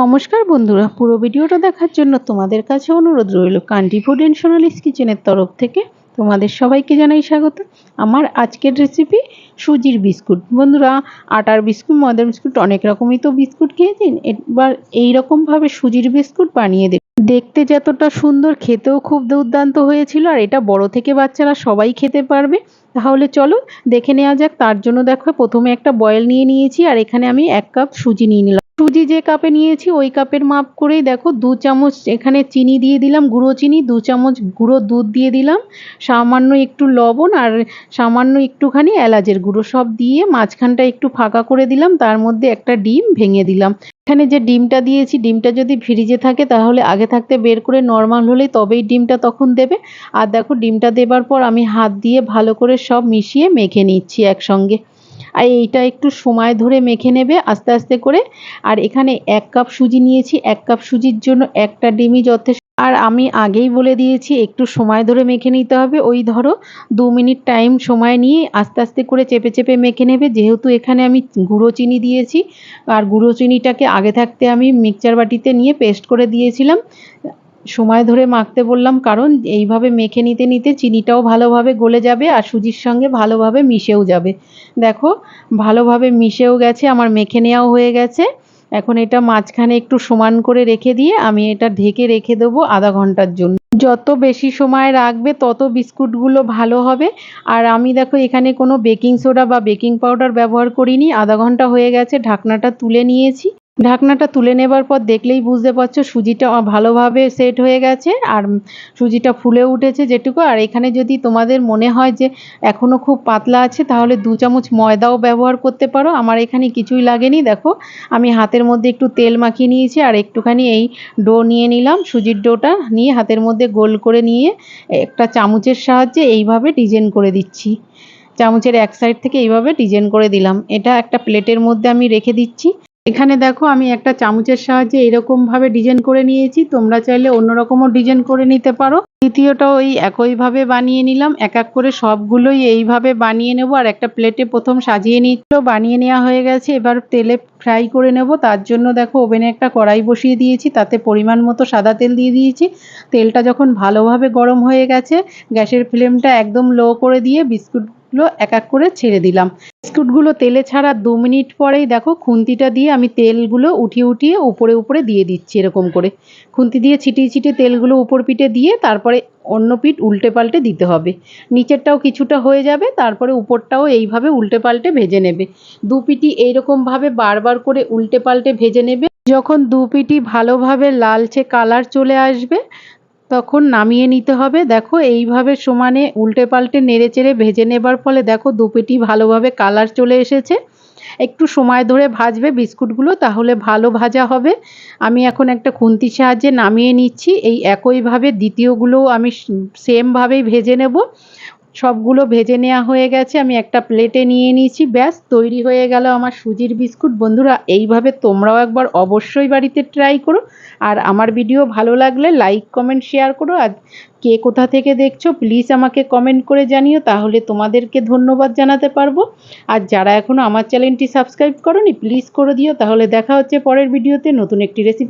নমস্কার বন্ধুরা, পুরো ভিডিওটা দেখার জন্য তোমাদের কাছে অনুরোধ রইল কান্ট্রি ফুড অ্যান্ড সোনালিস কিচেনের তরফ থেকে। তোমাদের সবাইকে জানাই স্বাগত। আমার আজকের রেসিপি সুজির বিস্কুট। বন্ধুরা, আটার বিস্কুট, ময়দার বিস্কুট, অনেক রকমই তো বিস্কুট খেয়েছেন। এবার এই রকমভাবে সুজির বিস্কুট বানিয়ে দেখ দেখতে যতটা সুন্দর, খেতেও খুব দুর্দান্ত হয়েছিল। আর এটা বড় থেকে বাচ্চারা সবাই খেতে পারবে। তাহলে চলো দেখে নেওয়া যাক। তার জন্য দেখো, প্রথমে একটা বয়েল নিয়ে নিয়েছি। আর এখানে আমি এক কাপ সুজি নিয়ে নিলাম। সুজি যে কাপে নিয়েছি, ওই কাপের মাপ করেই দেখো দু চামচ এখানে চিনি দিয়ে দিলাম, গুঁড়ো চিনি, দু চামচ গুঁড়ো দুধ দিয়ে দিলাম, সামান্য একটু লবণ আর সামান্য একটুখানি এলাচের গুঁড়ো সব দিয়ে মাঝখানটা একটু ফাঁকা করে দিলাম, তার মধ্যে একটা ডিম ভেঙে দিলাম। এখানে যে ডিমটা দিয়েছি, ডিমটা যদি ফ্রিজে থাকে তাহলে আগে থাকতে বের করে নর্মাল হলে তবেই ডিমটা তখন দেবে। আর দেখো ডিমটা দেবার পর আমি হাত দিয়ে ভালো করে সব মিশিয়ে মেখে নিচ্ছি একসঙ্গে। আর এইটা একটু সময় ধরে মেখে নেবে আস্তে আস্তে করে। আর এখানে এক কাপ সুজি নিয়েছি, এক কাপ সুজির জন্য একটা ডিমই যথেষ্ট। আর আমি আগেই বলে দিয়েছি, একটু সময় ধরে মেখে নিতে হবে। ওই ধরো দু মিনিট টাইম সময় নিয়ে আস্তে আস্তে করে চেপে চেপে মেখে নেবে। যেহেতু এখানে আমি গুঁড়ো চিনি দিয়েছি, আর গুঁড়ো চিনিটাকে আগে থাকতে আমি মিক্সচার বাটিতে নিয়ে পেস্ট করে দিয়েছিলাম। সময় ধরে মাখতে বললাম, কারণ এইভাবে মেখে নিতে নিতে চিনিটাও ভালোভাবে গলে যাবে আর সুজির সঙ্গে ভালোভাবে মিশেও যাবে। দেখো, ভালোভাবে মিশেও গেছে, আমার মেখে নেওয়াও হয়ে গেছে। এখন এটা মাঝখানে একটু সমান করে রেখে দিয়ে আমি এটা ঢেকে রেখে দেবো আধা ঘণ্টার জন্য। যত বেশি সময় রাখবে, তত বিস্কুটগুলো ভালো হবে। আর আমি দেখো, এখানে কোনো বেকিং সোডা বা বেকিং পাউডার ব্যবহার করিনি, আধা ঘণ্টা হয়ে গেছে, ঢাকনাটা তুলে নিয়েছি। ঢাকনাটা তুলে নেবার পর দেখলেই বুঝতে পারছ সুজিটা ভালোভাবে সেট হয়ে গেছে আর সুজিটা ফুলে উঠেছে যেটুকু। আর এখানে যদি তোমাদের মনে হয় যে এখনও খুব পাতলা আছে, তাহলে দু চামচ ময়দাও ব্যবহার করতে পারো। আমার এখানে কিছুই লাগেনি, দেখো। আমি হাতের মধ্যে একটু তেল মাখিয়ে নিয়েছি আর একটুখানি এই ডো নিয়ে নিলাম। সুজির ডোটা নিয়ে হাতের মধ্যে গোল করে নিয়ে একটা চামচের সাহায্যে এইভাবে ডিজাইন করে দিচ্ছি। চামচের এক সাইড থেকে এইভাবে ডিজাইন করে দিলাম। এটা একটা প্লেটের মধ্যে আমি রেখে দিচ্ছি। এখানে দেখো আমি একটা চামচের সাহায্যে এরকমভাবে ডিজাইন করে নিয়েছি। তোমরা চাইলে অন্যরকমও ডিজাইন করে নিতে পারো। দ্বিতীয়টা ওই একইভাবে বানিয়ে নিলাম। এক এক করে সবগুলোই এইভাবে বানিয়ে নেব। আর একটা প্লেটে প্রথম সাজিয়ে নিচ্ছিল বানিয়ে নেওয়া হয়ে গেছে। এবার তেলে ফ্রাই করে নেব। তার জন্য দেখো ওভেনে একটা কড়াই বসিয়ে দিয়েছি। তাতে পরিমাণ মতো সাদা তেল দিয়ে দিয়েছি। তেলটা যখন ভালোভাবে গরম হয়ে গেছে, গ্যাসের ফ্লেমটা একদম লো করে দিয়ে বিস্কুট গুলো এক এক করে ছেড়ে দিলাম। বিস্কুটগুলো তেলে ছাড়া দু মিনিট পরেই দেখো খুন্তিটা দিয়ে আমি তেলগুলো উঠিয়ে উঠিয়ে উপরে উপরে দিয়ে দিচ্ছি এরকম করে। খুন্তি দিয়ে ছিটিয়ে ছিটিয়ে তেলগুলো উপর পিঠে দিয়ে তারপরে অন্য পিঠ উল্টে পাল্টে দিতে হবে। নিচেরটাও কিছুটা হয়ে যাবে, তারপরে উপরটাও এইভাবে উল্টে পাল্টে ভেজে নেবে। দু পিঠি এইরকমভাবে বারবার করে উল্টে পাল্টে ভেজে নেবে। যখন দু পিঠি ভালোভাবে লালচে কালার চলে আসবে তখন নামিয়ে নিতে হবে। দেখো, এইভাবে সমানে উল্টে পাল্টে নেড়ে চেড়ে ভেজে নেবার ফলে দেখো দুপেটি ভালোভাবে কালার চলে এসেছে। একটু সময় ধরে ভাজবে বিস্কুটগুলো, তাহলে ভালো ভাজা হবে। আমি এখন একটা খুন্তির সাহায্যে নামিয়ে নিচ্ছি। এই একইভাবে দ্বিতীয়গুলোও আমি সেমভাবেই ভেজে নেব। সবগুলো ভেজে নেওয়া হয়ে গেছে, আমি একটা প্লেটে নিয়ে নিয়েছি। ব্যাস, তৈরি হয়ে গেল আমার সুজির বিস্কুট। বন্ধুরা, এইভাবে তোমরাও একবার অবশ্যই বাড়িতে ট্রাই করো। আর আমার ভিডিও ভালো লাগলে লাইক, কমেন্ট, শেয়ার করো। আর কে কোথা থেকে দেখছ, প্লিজ আমাকে কমেন্ট করে জানিও, তাহলে তোমাদেরকে ধন্যবাদ জানাতে পারব। আর যারা এখনও আমার চ্যানেলটি সাবস্ক্রাইব করনি, প্লিজ করে দিও। তাহলে দেখা হচ্ছে পরের ভিডিওতে নতুন একটি রেসিপি